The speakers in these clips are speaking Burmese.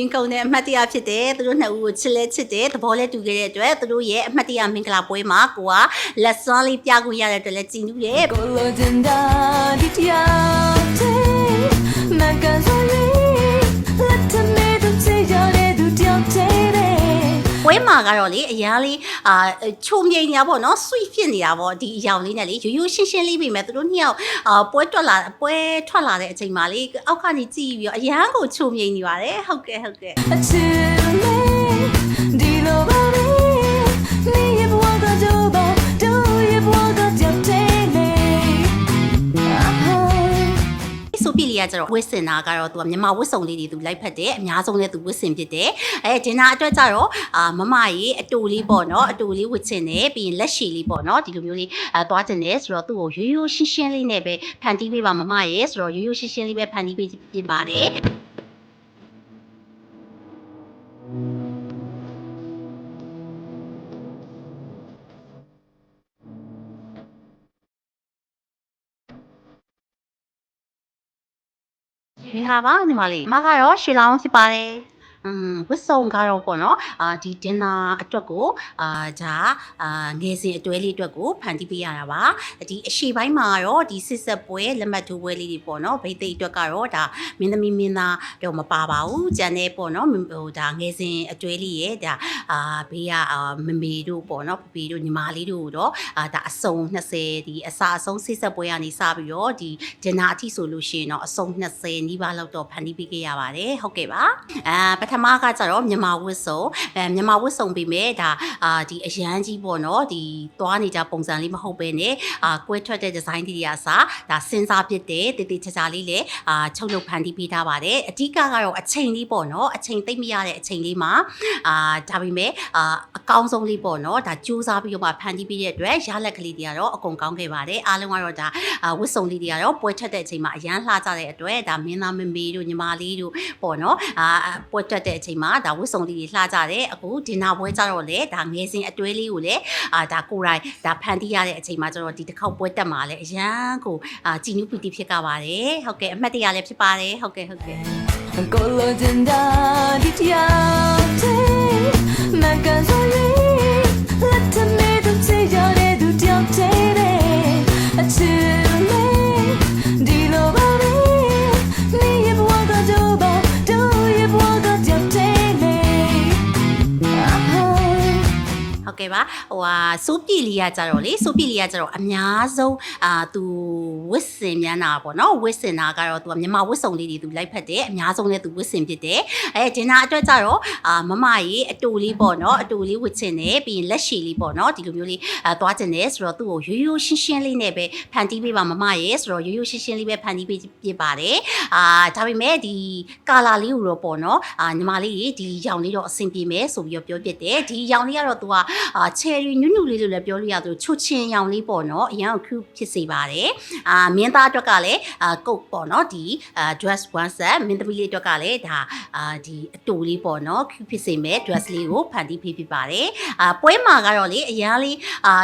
ရင်ကုန်တဲ့အမှတ်တရဖြစ်တယ်သူတို့နှစ်ဦးကိုချစ်လဲချစ်တယ်သဘောလဲတူခဲ့တဲ့အတွက်သူတို့ရဲ့အမှတ်တရမင်္ဂလာပွဲမှာကိုကလက်စွမ်းလေးပြခွင့်ရတဲ့အတွက်လည်းကြည်နူးတယ်ကိုလိုချင်တာဒီတရားတဲ့မကန်ဆိုရင်လ မှာကတော့လေအရားလေးအာချုံမြိန်နေတာပေါ့နော် sweet ဖြစ်နေတာပေါ့ဒီအရောင်လေးနဲ့လေရိုးရိုးရှင်းရှင်းလေးပြီမဲ့သူတို့နှစ်ယောက်အာပွဲတွက်လာပွဲထွက်လာတဲ့အချိန်မှာလေအောက်ကနေကြည့်ပြီးတော့အရန်ကိုချုံမြိန်နေပါတယ်ဟုတ်ကဲ့ဟုတ်ကဲ့ ဆိုပြလီကကျတော့ဝစ်စင်တာကတော့သူကမြန်မာဝစ်စုံလေးတွေသူလိုက်ဖက်တယ်အများဆုံးလည်းသူဝစ်စင်ဖြစ်တယ်အဲဒင်နာအတွက်ကျတော့အာမမရေအတူလေးပေါ့နော်အတူလေးဝစ်ချင်တယ်ပြီးရင်လက်ရှည်လေးပေါ့နော်ဒီလိုမျိုးလေးအဲသွားချင်တယ်ဆိုတော့သူ့ကိုရိုးရိုးရှင်းရှင်းလေးနဲ့ပဲဖန်တီးပေးပါမမရေဆိုတော့ရိုးရိုးရှင်းရှင်းလေးပဲဖန်တီးပေးပြပါတယ် ဒီဟာပါညီမလေးအမကတော့ရွှေလောင်းဖြစ်ပါတယ်อืม ဝတ်စုံကတော့ပေါ့နော်အာဒီဒင်နာအတွက်ကိုအာဒါအာငယ်စဉ်အတွဲလေးအတွက်ကိုဖန်တီးပေးရတာပါဒီအရှိပိုင်းမှာကတော့ဒီစစ်ဆက်ပွဲလက်မှတ်ထိုးပွဲလေးတွေပေါ့နော်ဗိသိက်အတွက်ကတော့ဒါမင်းသမီးမင်းသားတော့မပါပါဘူးကြံနေပေါ့နော်ဟိုဒါငယ်စဉ်အတွဲလေးရဲ့ဒါအာဘေးကအာမမေတို့ပေါ့နော်ဖဖေတို့ညီမလေးတို့တော့အာဒါအစုံ20ဒီအစာအဆုံးစစ်ဆက်ပွဲကနေစပြီးတော့ဒီဒင်နာအထိဆိုလို့ရှိရင်တော့အစုံ20နီးပါးလောက်တော့ဖန်တီးပေးခဲ့ရပါတယ်ဟုတ်ကဲ့ပါအာပထမကကျတော့မြန်မာဝတ်စုံအဲမြန်မာဝတ်စုံပြီးမဲ့ဒါအာဒီအရန်ကြီးပေါ့နော်ဒီသွားနေကြပုံစံလေးမဟုတ်ပဲねအာကွဲထွက်တဲ့ဒီဇိုင်းတွေအစားဒါစဉ်းစားဖြစ်တဲ့တည်တည်ချာချာလေးလည်းအာချုပ်လုပ်ဖန်တီးပေးထားပါတယ်အဓိကကတော့အချိန်လေးပေါ့နော်အချိန်သိမ့်မရတဲ့အချိန်လေးမှာအာဒါပေမဲ့အာအကောင်းဆုံးလေးပေါ့နော်ဒါစူးစမ်းပြီးတော့မှဖန်တီးပေးတဲ့အတွက်ရလက်ကလေးတွေကတော့အကုန်ကောင်းခဲ့ပါတယ်အားလုံးကတော့ဒါအာဝတ်စုံလေးတွေကတော့ပွဲထွက်တဲ့အချိန်မှာအရန်လှကြတဲ့အတွက်ဒါမင်းသားမမေတို့ညီမလေးတို့ပေါ့နော်အာပွဲထွက်တဲ့အချိန်မှာဒါဝတ်စုံလေးတွေလှကြတယ်အခုဒင်နာပွဲကြတော့လေဒါငယ်စဉ်အတွဲလေးကိုလည်းအာဒါကိုယ်တိုင်ဒါဖန်တီးရတဲ့အချိန်မှာကျတော့ဒီတစ်ခေါက်ပွဲတက်မှာလည်းအရန်ကိုအာကြည်နူးပီတိဖြစ်ကြပါတယ်ဟုတ်ကဲ့အမှတ်တရလည်းဖြစ်ပါတယ်ဟုတ်ကဲ့ဟုတ်ကဲ့ကိုလိုချင်တာဒီတရားတဲ့မကန်ဆို ဟုတ်ကဲ့ပါဟိုဟာစိုးပြည်လီကကြတော့လေစိုးပြည်လီကကြတော့အများဆုံးအာသူဝစ်စင်မြန်တာပေါ့နော်ဝစ်စင်တာကတော့သူကမြန်မာဝစ်စုံလေးတွေသူလိုက်ဖက်တယ်အများဆုံးလည်းသူဝစ်စင်ဖြစ်တယ်အဲဒင်နာအတွက်ကြတော့အာမမရေအတူလေးပေါ့နော်အတူလေးဝစ်ချင်တယ်ပြီးရင်လက်ရှည်လေးပေါ့နော်ဒီလိုမျိုးလေးအာသွားချင်တယ်ဆိုတော့သူ့ကိုရိုးရိုးရှင်းရှင်းလေးနဲ့ပဲဖန်တီးပေးပါမမရေဆိုတော့ရိုးရိုးရှင်းရှင်းလေးပဲဖန်တီးပေးပြပါတယ်အာဒါပေမဲ့ဒီကာလာလေးကိုတော့ပေါ့နော်အာညီမလေးကြီးဒီရောင်လေးတော့အဆင်ပြေမယ်ဆိုပြီးတော့ပြောပြတယ်ဒီရောင်လေးကတော့သူကအာချယ်ရီနုနုလေးလို့လည်းပြောလို့ရသလိုချွတ်ချင်းရောင်လေးပေါ့နော်အရင်က cute ဖြစ်စေပါတယ်အာမင်းသားအတွက်ကလည်းအာကုတ်ပေါ့နော်ဒီအာ dress one set မင်းသမီးလေးအတွက်ကလည်းဒါအာဒီအတူလေးပေါ့နော် cute ဖြစ်စေမဲ့ dress လေးကိုဖန်တီးပေးဖြစ်ပါတယ်အာပွဲမှာကတော့လေအရင်လေးအာ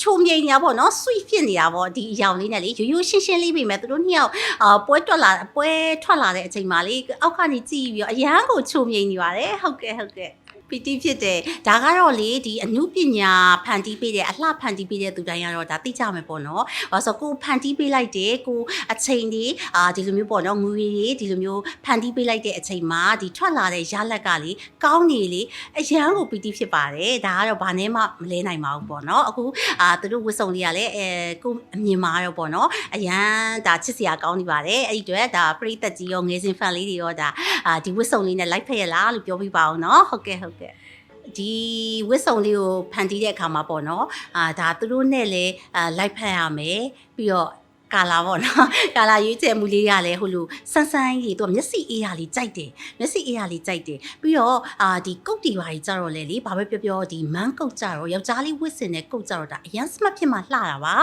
ချုံမြိန်နေတာပေါ့နော် sweet ဖြစ်နေတာပေါ့ဒီအရောင်လေးနဲ့လေရိုးရိုးရှင်းရှင်းလေးပြီမဲ့သူတို့နှစ်ယောက်အာပွဲတွက်လာပွဲထွက်လာတဲ့အချိန်မှာလေအောက်ကနေကြည့်ပြီးတော့အရန်ကိုချုံမြိန်နေပါတယ်ဟုတ်ကဲ့ဟုတ်ကဲ့ ပီတိဖြစ်တယ်ဒါကတော့လေဒီအမှုပညာဖန်တီးပေးတယ်အလှဖန်တီးပေးတဲ့သူတိုင်းကတော့ဒါသိကြမယ်ပေါ့နော်။ဘာလို့ဆိုကိုဖန်တီးပေးလိုက်တယ်ကိုအချိန်ဒီအာဒီလိုမျိုးပေါ့နော်ငွေတွေဒီလိုမျိုးဖန်တီးပေးလိုက်တဲ့အချိန်မှာဒီထွက်လာတဲ့ရလက်ကလေကောင်းနေလေအရန်ကိုပီတိဖြစ်ပါတယ်ဒါကတော့ဘာနဲ့မှမလဲနိုင်ပါဘူးပေါ့နော်အခုအာသူတို့ဝစ်စုံလေးကလည်းအဲကိုအမြင်မှာတော့ပေါ့နော်အရန်ဒါချစ်စရာကောင်းနေပါတယ်အဲ့ဒီအတွက်ဒါပရိသတ်ကြီးရောငယ်စဉ်ဖန်လေးတွေရောဒါအာဒီဝစ်စုံလေးနဲ့လိုက်ဖက်ရလားလို့ပြောပြပါအောင်နော်ဟုတ်ကဲ့ဟုတ်ကဲ့ဒီဝစ်စုံလေးကိုဖန်တီးတဲ့အခါမှာပေါ့နော်အာဒါသူတို့နဲ့လည်းအာလိုက်ဖက်ရမယ်ပြီးတော့ ကာလာပေါ့နော်ကာလာရွေးချယ်မှုလေးရလဲဟိုလိုဆန်းဆန်းကြီးသူကမျက်စိအေးရလေးကြိုက်တယ်မျက်စိအေးရလေးကြိုက်တယ်ပြီးတော့အာဒီကုတ်တီပါကြီးကြတော့လေလေဘာပဲပြောပြောဒီမန်းကုတ်ကြတော့ယောက်ျားလေးဝစ်စင်တဲ့ကုတ်ကြတော့ဒါအရန်စမတ်ဖြစ်မှလှတာပါ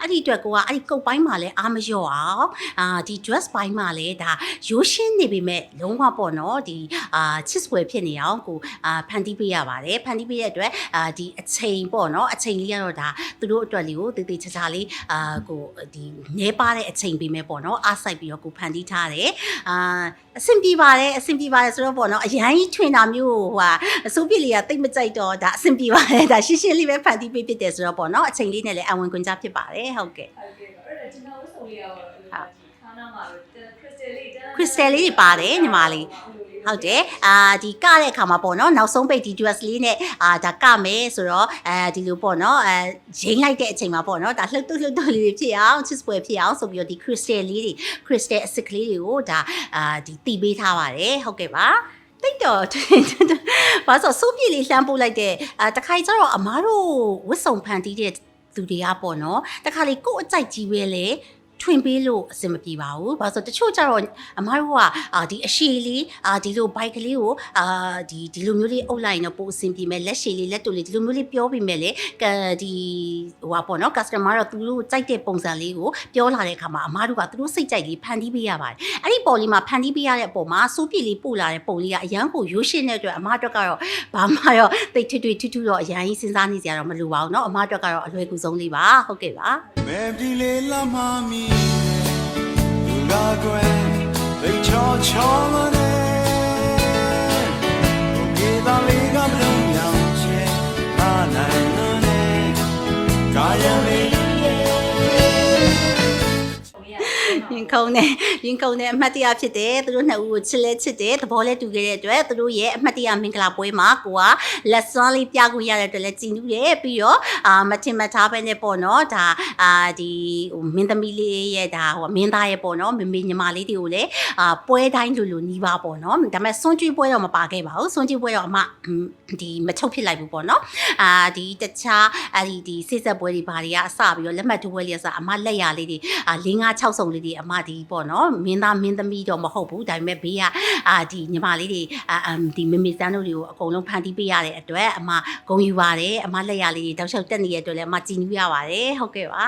အဲ့ဒီအတွက်ကိုကအဲ့ဒီကုတ်ပိုင်းမှာလဲအားမလျော့အောင်အာဒီ dress ပိုင်းမှာလဲဒါရိုးရှင်းနေပေမဲ့လုံးဝပေါ့နော်ဒီအာချစ်စပွဲဖြစ်နေအောင်ကိုအာဖန်တီးပေးရပါတယ်ဖန်တီးပေးတဲ့အတွက်အာဒီအချိန်ပေါ့နော်အချိန်လေးကတော့ဒါသူတို့အတွက်လေးကိုတည်တည်ချာချာလေးအာကိုဒီနဲပါတဲ့အချိန်ပေးမယ်ပေါ့နော်အားစိုက်ပြီးတော့ကိုဖန်တီးထားတယ်အာအဆင်ပြေပါတယ်အဆင်ပြေပါတယ်ဆိုတော့ပေါ့နော်အရန်ကြီးထွင်တာမျိုးဟိုဟာအစိုးပြစ်လေးကတိတ်မကြိုက်တော့ဒါအဆင်ပြေပါတယ်ဒါရှင်းရှင်းလေးပဲဖန်တီးပေးဖြစ်တယ်ဆိုတော့ပေါ့နော်အချိန်လေးနဲ့လည်းအဝင်ခွင့်ကြဖြစ်ပါတယ်ဟုတ်ကဲ့ဟုတ်ကဲ့ပါအဲ့ဒါကျွန်တော်ဝတ်ဆောင်လေးရောခါနာမှာခရစ်စတယ်လေး crystal လေးတွေပါတယ်ညီမလေး ဟုတ်တယ်အာဒီကတဲ့အခါမှာပေါ့နော်နောက်ဆုံးပိတ်ဒီ dress လေးနဲ့အာဒါကမယ်ဆိုတော့အဲဒီလိုပေါ့နော်အဲရင်းလိုက်တဲ့အချိန်မှာပေါ့နော်ဒါလှုပ်တုပ်လှုပ်တုပ်လေးတွေဖြစ်အောင်ချစ်ပွဲဖြစ်အောင်ဆိုပြီးတော့ဒီ crystal လေးတွေ crystal အစစ်ကလေးတွေကိုဒါအာဒီတီးပေးထားပါတယ်ဟုတ်ကဲ့ပါတိတ်တော့ဘာလို့ဆိုပြည့်လေးလှမ်းပို့လိုက်တဲ့အာတခါကျတော့အမားတို့ဝတ်စုံဖန်တီးတဲ့သူတွေကပေါ့နော်တခါလေကိုယ့်အကြိုက်ကြီးပဲလေ ထွင်ပေးလို့အဆင်မပြေပါဘူး။ဘာလို့ဆိုတချို့ကျတော့အမားတို့ကအာဒီအရှိလေးအာဒီလိုဘိုက်ကလေးကိုအာဒီဒီလိုမျိုးလေးအုပ်လိုက်ရင်တော့ပိုအဆင်ပြေမယ်လက်ရှိလေးလက်တူလေးဒီလိုမျိုးလေးပြောပြီးမယ်လေကဒီဟိုပါပေါ့နော် customer တော့သူတို့ကြိုက်တဲ့ပုံစံလေးကိုပြောလာတဲ့အခါမှာအမားတို့ကသူတို့စိတ်ကြိုက်လေးဖန်တီးပေးရပါတယ်။အဲ့ဒီပေါ်လေးမှာဖန်တီးပေးရတဲ့အပေါ်မှာစိုးပြည့်လေးပို့လာတဲ့ပုံလေးကအရန်ကိုရိုးရှင်းတဲ့အတွက်အမားတို့ကတော့ဘာမှတော့တိတ်ထွတ်ထွတ်ထွတ်ထွတ်တော့အရန်ကြီးစဉ်းစားနေကြရတော့မလိုပါဘူးเนาะအမားတို့ကတော့အလွယ်ကူဆုံးလေးပါဟုတ်ကဲ့ပါ မဲပြီလေလာမမီ လူလာကွယ်သိချောချောမ ခုန်နဲ့ရင်ခုန်နဲ့အမှတ်တရဖြစ်တယ်သူတို့နှစ်ဦးကိုချစ်လဲချစ်တယ်သဘောလဲတူခဲ့တဲ့အတွက်သူတို့ရဲ့အမှတ်တရမင်္ဂလာပွဲမှာကိုကလက်စွမ်းလေးပြခွင့်ရတဲ့အတွက်လည်းကြည်နူးတယ်ပြီးတော့အာမထင်မှတ်ထားပဲနဲ့ပေါ့နော်ဒါအာဒီဟိုမင်းသမီးလေးရဲ့ဒါဟိုမင်းသားရဲ့ပေါ့နော်မမေညီမလေးတွေကိုလည်းအာပွဲတိုင်းလူလူနီးပါပေါ့နော်ဒါပေမဲ့စွန့်ကြွေးပွဲတော့မပါခဲ့ပါဘူးစွန့်ကြွေးပွဲတော့အမဒီမချုပ်ဖြစ်လိုက်ဘူးပေါ့နော်အာဒီတခြားအဲ့ဒီဒီစိတ်ဆက်ပွဲတွေဘာတွေကအစပြီးတော့လက်မှတ်ထိုးပွဲလေးအစအမလက်ရလေးတွေအာ၄၅6စုံလေးတွေအမဒီပေါ့နော်မင်းသားမင်းသမီးတော့မဟုတ်ဘူးဒါပေမဲ့ဘေးကအာဒီညီမလေးတွေအာအမ်ဒီမမေစန်းတို့တွေကိုအကုန်လုံးဖန်တီးပေးရတဲ့အတွက်အမဂုံယူပါတယ်အမလက်ရလေးတွေတောက်လျှောက်တက်နေတဲ့အတွက်လည်းအမကြည်နူးရပါတယ်ဟုတ်ကဲ့ပါ